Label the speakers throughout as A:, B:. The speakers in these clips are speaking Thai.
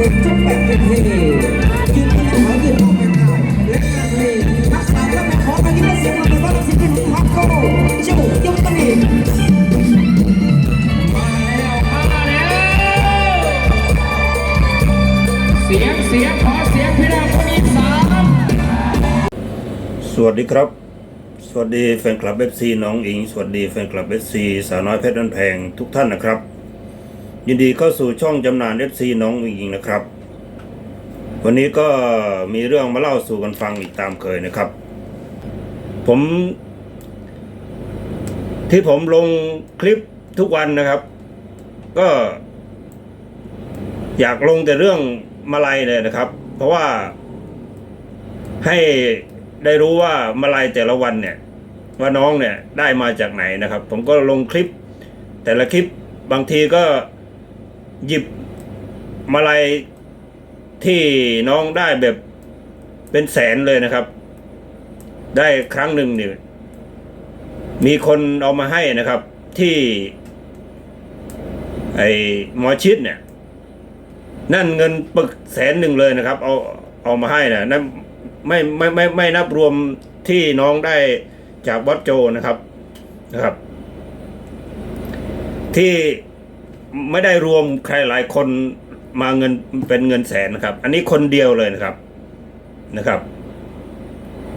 A: เพลงจุ๊บแบบเป็นเพลงยืนที่หายืนเข้าไปได้และงานเพลงทักษะและมาขอกันที่มาเสียงมันเป็นว่าสิ่งที่หนุ่มฮักโก้เจ้ายังต้องมี
B: มาแล้วมาแล้วเสียงเสียงขอเสียงพี่น้องคนอีสาน
C: สวัสดีครับสวัสดีแฟนคลับเอฟซีน้องอิง สวัสดีแฟนคลับเอฟซีสาวน้อยเพชรนันแพงทุกท่านนะครับ ยินดีเข้าสู่ช่องจำนานเอฟซีน้องอิงนะครับ วันนี้ก็มีเรื่องมาเล่าสู่กันฟังอีกตามเคยนะครับ ผม ที่ผมลงคลิปทุกวันนะครับ ก็ อยากลงแต่เรื่องมาลัยเลยนะครับ เพราะว่าให้ได้รู้ว่ามาลัยแต่ละวันเนี่ย ว่าน้องเนี่ยได้มาจากไหนนะครับ ผมก็ลงคลิปแต่ละคลิปบางทีก็ หยิบมาลัยที่น้องได้แบบเป็นแสนเลยนะครับ ได้ครั้งหนึ่งเนี่ยมีคนเอามาให้นะครับที่ ไอ้หมอชิดเนี่ย นั่นเงินปึกแสนหนึ่งเลยนะครับ เอาเอามาให้นะนั่นไม่ไม่ไม่ไม่นับรวมที่น้องได้จากบอสโจนะครับนะครับ ที่ ไม่ได้รวมใครหลายคนมาเงินเป็นเงินแสนนะครับ อันนี้คนเดียวเลยนะครับนะครับ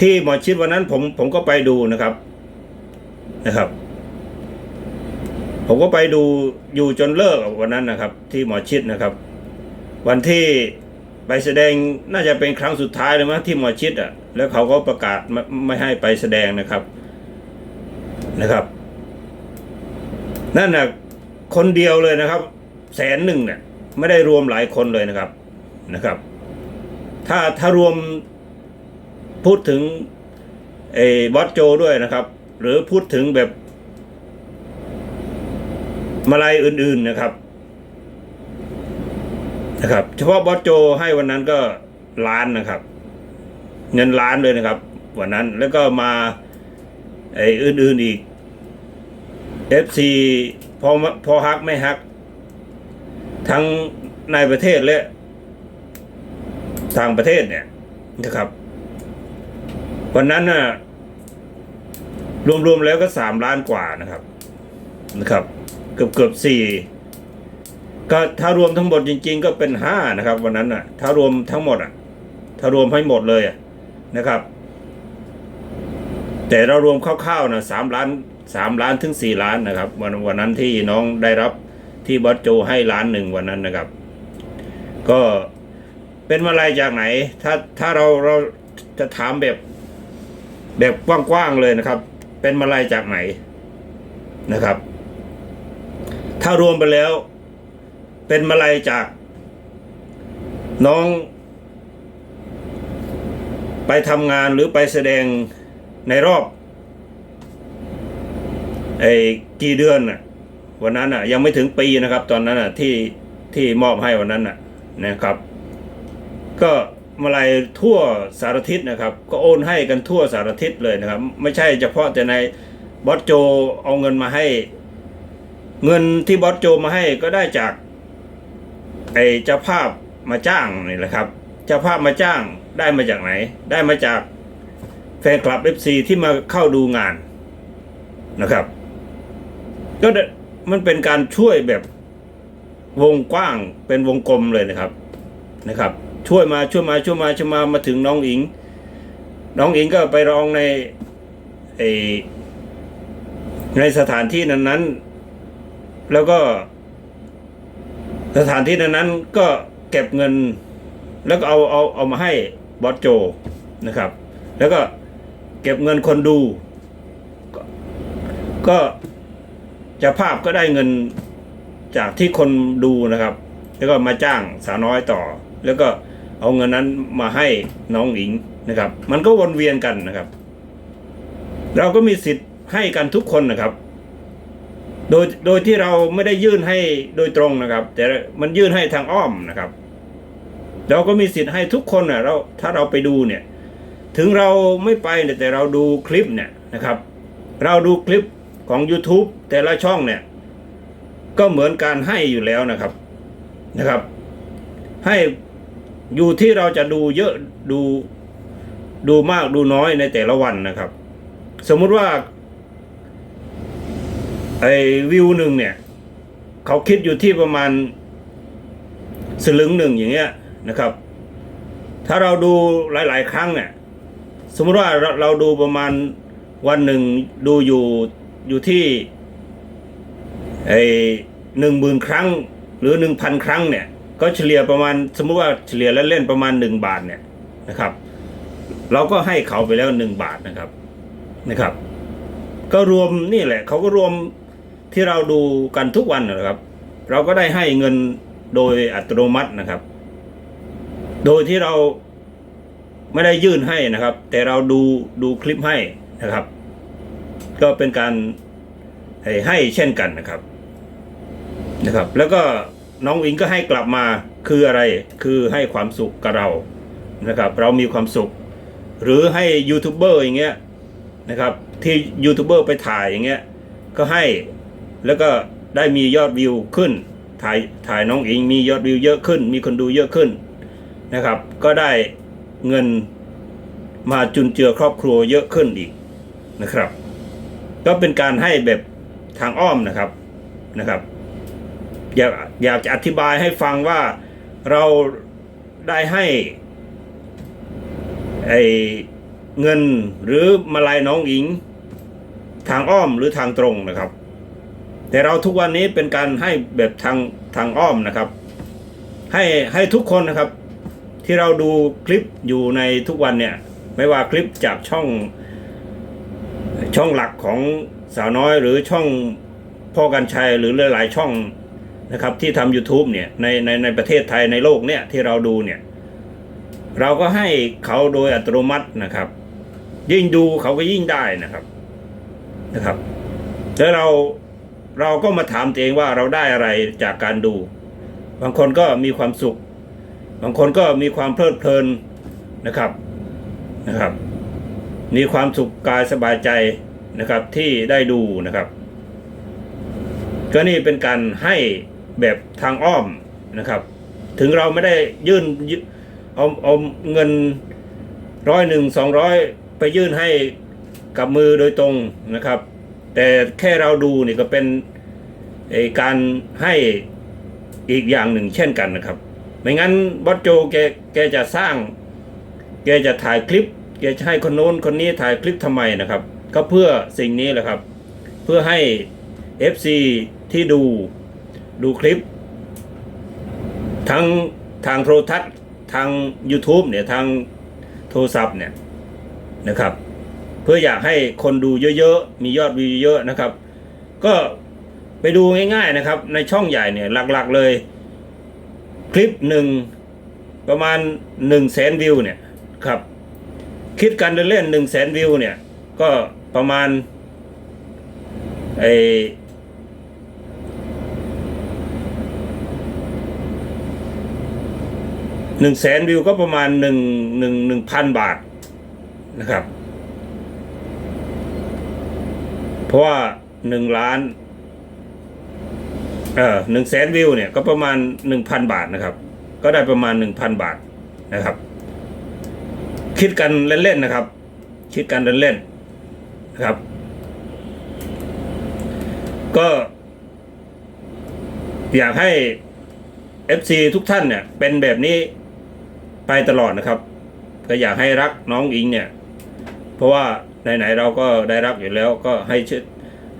C: ที่หมอชิดวันนั้นผมผมก็ไปดูนะครับนะครับ ผมก็ไปดูอยู่จนเลิกวันนั้นนะครับ ที่หมอชิดนะครับ วันที่ไปแสดงน่าจะเป็นครั้งสุดท้ายเลยมั้งที่หมอชิดอะ แล้วเขาก็ประกาศไม่ไม่ให้ไปแสดงนะครับนะครับ นั่นน่ะ คนเดียวเลยนะครับ แสนหนึ่งเนี่ยไม่ได้รวมหลายคนเลยนะครับนะครับ ถ้าถ้ารวมพูดถึงไอ้บอสโจด้วยนะครับ หรือพูดถึงแบบมาลายอื่น ๆนะครับนะครับ เฉพาะบอสโจให้วันนั้นก็ล้านนะครับ เงินล้านเลยนะครับ วันนั้นแล้วก็มาไอ้อื่น ๆอีก FC พอพอฮักไม่ฮัก ทั้งในประเทศและต่างประเทศเนี่ยนะครับ วันนั้นน่ะรวมๆแล้วก็สามล้านกว่านะครับนะครับ เกือบเกือบสี่ก็ถ้ารวมทั้งหมดจริง ๆ ก็เป็นห้านะครับ วันนั้นน่ะ ถ้ารวมทั้งหมดอะ ถ้ารวมให้หมดเลยอะนะครับ แต่เรารวมคร่าวๆนะสามล้าน สามล้านถึงสี่ล้านนะครับ วันวันนั้นที่น้องได้รับที่บอสโจให้ล้านหนึ่งวันนั้นนะครับ ก็เป็นมาลัยจากไหน ถ้าถ้าเราเราจะถามแบบแบบกว้างๆเลยนะครับ เป็นมาลัยจากไหนนะครับ ถ้ารวมไปแล้ว เป็นมาลัยจาก น้อง ไปทำงานหรือไปแสดงในรอบ ไอ้กี่เดือนน่ะวันนั้นน่ะ ยังไม่ถึงปีนะครับ ตอนนั้นน่ะที่ที่มอบให้วันนั้นน่ะนะครับ ก็มาลัยทั่วสารทิศนะครับ ก็โอนให้กันทั่วสารทิศเลยนะครับ ไม่ใช่เฉพาะแต่ในบอสโจเอาเงินมาให้ เงินที่บอสโจมาให้ก็ได้จากไอ้เจ้าภาพมาจ้างนี่แหละครับ เจ้าภาพมาจ้างได้มาจากไหน ได้มาจากแฟนคลับเอฟซีที่มาเข้าดูงานนะครับ ก็มันเป็นการช่วยแบบวงกว้างเป็นวงกลมเลยนะครับนะครับ ช่วยมาช่วยมาช่วยมาช่วยมามาถึงน้องอิง น้องอิงก็ไปร้องในไอในสถานที่นั้นๆ แล้วก็ สถานที่นั้นๆก็เก็บเงิน แล้วก็เอาเอาเอามาให้บอสโจนะครับ แล้วก็เก็บเงินคนดู ก็ก็ จะภาพก็ได้เงินจากที่คนดูนะครับ แล้วก็มาจ้างสาวน้อยต่อ แล้วก็เอาเงินนั้นมาให้น้องหญิงนะครับ มันก็วนเวียนกันนะครับ เราก็มีสิทธิ์ให้กันทุกคนนะครับ โดยโดยที่เราไม่ได้ยื่นให้โดยตรงนะครับ แต่มันยื่นให้ทางอ้อมนะครับ เราก็มีสิทธิ์ให้ทุกคนนะเราถ้าเราไปดูเนี่ย ถึงเราไม่ไปแต่เราดูคลิปเนี่ยนะครับ เราดูคลิป ของ YouTube แต่ละช่องเนี่ย ก็เหมือนการให้อยู่แล้วนะครับนะครับ ให้อยู่ที่เราจะดูเยอะดูดูมากดูน้อยในแต่ละวันนะครับ สมมุติว่าไอ้วิวหนึ่งเนี่ย เขาคิดอยู่ที่ประมาณสลึงหนึ่งอย่างเงี้ยนะครับ ถ้าเราดูหลาย ๆ ครั้งเนี่ย สมมติว่าเราเราดูประมาณวันหนึ่งดูอยู่ อยู่ที่ไอ้หนึ่งหมื่นครั้ง หรือหนึ่งพันครั้งเนี่ย ก็เฉลี่ยประมาณสมมุติว่าเฉลี่ยแล้วเล่นประมาณหนึ่งบาทเนี่ยนะครับ เราก็ให้เขาไปแล้วหนึ่งบาทนะครับนะครับ ก็รวมนี่แหละ เขาก็รวมที่เราดูกันทุกวันนะครับ เราก็ได้ให้เงินโดยอัตโนมัตินะครับ โดยที่เราไม่ได้ยื่นให้นะครับ แต่เราดูดูคลิปให้นะครับ ก็เป็นการให้ให้เช่นกันนะครับนะครับ แล้วก็น้องอิงก็ให้กลับมาคืออะไรคือให้ความสุขกับเรานะครับเรามีความสุข หรือให้ยูทูบเบอร์อย่างเงี้ยนะครับที่ยูทูบเบอร์ไปถ่ายอย่างเงี้ยก็ให้แล้วก็ได้มียอดวิวขึ้น ถ่ายถ่ายน้องอิงมียอดวิวเยอะขึ้น มีคนดูเยอะขึ้นนะครับ ก็ได้เงินมาจุนเจือครอบครัวเยอะขึ้นอีกนะครับ ก็เป็นการให้แบบทางอ้อมนะครับนะครับอยากอยากจะอธิบายให้ฟังว่าเราได้ให้ไอเงินหรือมาลายน้องอิง ทางอ้อมหรือทางตรงนะครับ แต่เราทุกวันนี้เป็นการให้แบบทางทางอ้อมนะครับ ให้ให้ทุกคนนะครับ ที่เราดูคลิปอยู่ในทุกวันเนี่ย ไม่ว่าคลิปจากช่อง ช่องหลักของสาวน้อยหรือช่องพ่อกันชัยหรือหลาย ๆ ช่องนะครับที่ทำ YouTube เนี่ยในในในประเทศไทยในโลกเนี่ยที่เราดูเนี่ยเราก็ให้เขาโดยอัตโนมัตินะครับ ยิ่งดูเขาก็ยิ่งได้นะครับนะครับแล้วเราเราก็มาถามตัวเองว่าเราได้อะไรจากการดู บางคนก็มีความสุข บางคนก็มีความเพลิดเพลินนะครับนะครับ มีความสุขกายสบายใจนะครับที่ได้ดูนะครับ ก็นี่เป็นการให้แบบทางอ้อมนะครับ ถึงเราไม่ได้ยื่นยเอาเอาเงินร้อยหนึ่งสองร้อยไปยื่นให้กับมือโดยตรงนะครับ แต่แค่เราดูนี่ก็เป็นการให้อีกอย่างหนึ่งเช่นกันนะครับ ไม่งั้นบอสโจแกแกจะสร้าง แกจะถ่ายคลิป แกจะให้คนโน้นคนนี้ถ่ายคลิปทำไมนะครับ ก็เพื่อสิ่งนี้แหละครับ เพื่อให้ FC ที่ดูดูคลิป ทั้งทางโทรทัศน์ทาง YouTube เนี่ยทางโทรศัพท์เนี่ยนะครับ เพื่ออยากให้คนดูเยอะๆ มียอดวิวเยอะนะครับ ก็ไปดูง่ายๆนะครับ ในช่องใหญ่เนี่ยหลักๆเลย คลิปหนึ่งประมาณหนึ่งแสนวิวเนี่ยครับ คิดกันเล่นๆหนึ่งแสนวิวเนี่ย ก็ประมาณไอหนึ่งแสนวิวก็ประมาณหนึ่งหนึ่งหนึ่งพันบาทนะครับ เพราะว่าหนึ่งล้านเออหนึ่งแสนวิวเนี่ยก็ประมาณหนึ่งพันบาทนะครับ ก็ได้ประมาณหนึ่งพันบาทนะครับ คิดกันเล่นๆนะครับ คิดกันเล่นๆนะครับ ก็ อยากให้ FC ทุกท่านเนี่ย เป็นแบบนี้ไปตลอดนะครับ ก็อยากให้รักน้องอิงเนี่ย เพราะว่าไหนๆเราก็ได้รักอยู่แล้วก็ให้ชด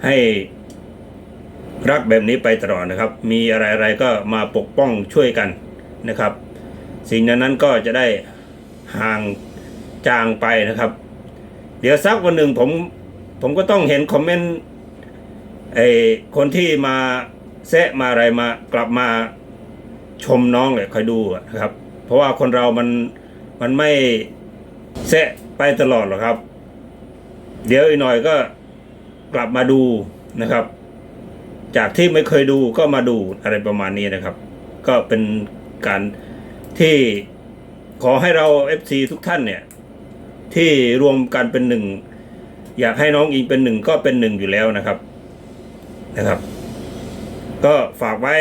C: ให้รักแบบนี้ไปตลอดนะครับ มีอะไรๆก็มาปกป้องช่วยกันนะครับ สิ่งนั้นนั้นก็จะได้ห่าง จางไปนะครับ เดี๋ยวสักวันหนึ่งผมผมก็ต้องเห็นคอมเมนต์ไอ้คนที่มาแซะมาอะไรมากลับมาชมน้องเลยคอยดูนะครับ เพราะว่าคนเรามันมันไม่แซะไปตลอดหรอกครับ เดี๋ยวอีกหน่อยก็กลับมาดูนะครับ จากที่ไม่เคยดูก็มาดูอะไรประมาณนี้นะครับ ก็เป็นการที่ขอให้เรา FC ทุกท่านเนี่ย ที่รวมกันเป็นหนึ่งอยากให้น้องอิงเป็นหนึ่งก็เป็นหนึ่งอยู่แล้วนะครับนะครับ ก็ฝากไว้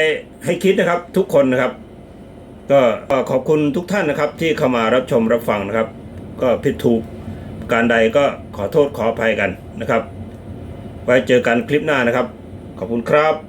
C: ให้คิดนะครับทุกคนนะครับ ก็ขอบคุณทุกท่านนะครับ ที่เข้ามารับชมรับฟังนะครับ ก็ผิดถูกการใดก็ขอโทษขออภัยกันนะครับ ไว้เจอกันคลิปหน้านะครับ ขอบคุณครับ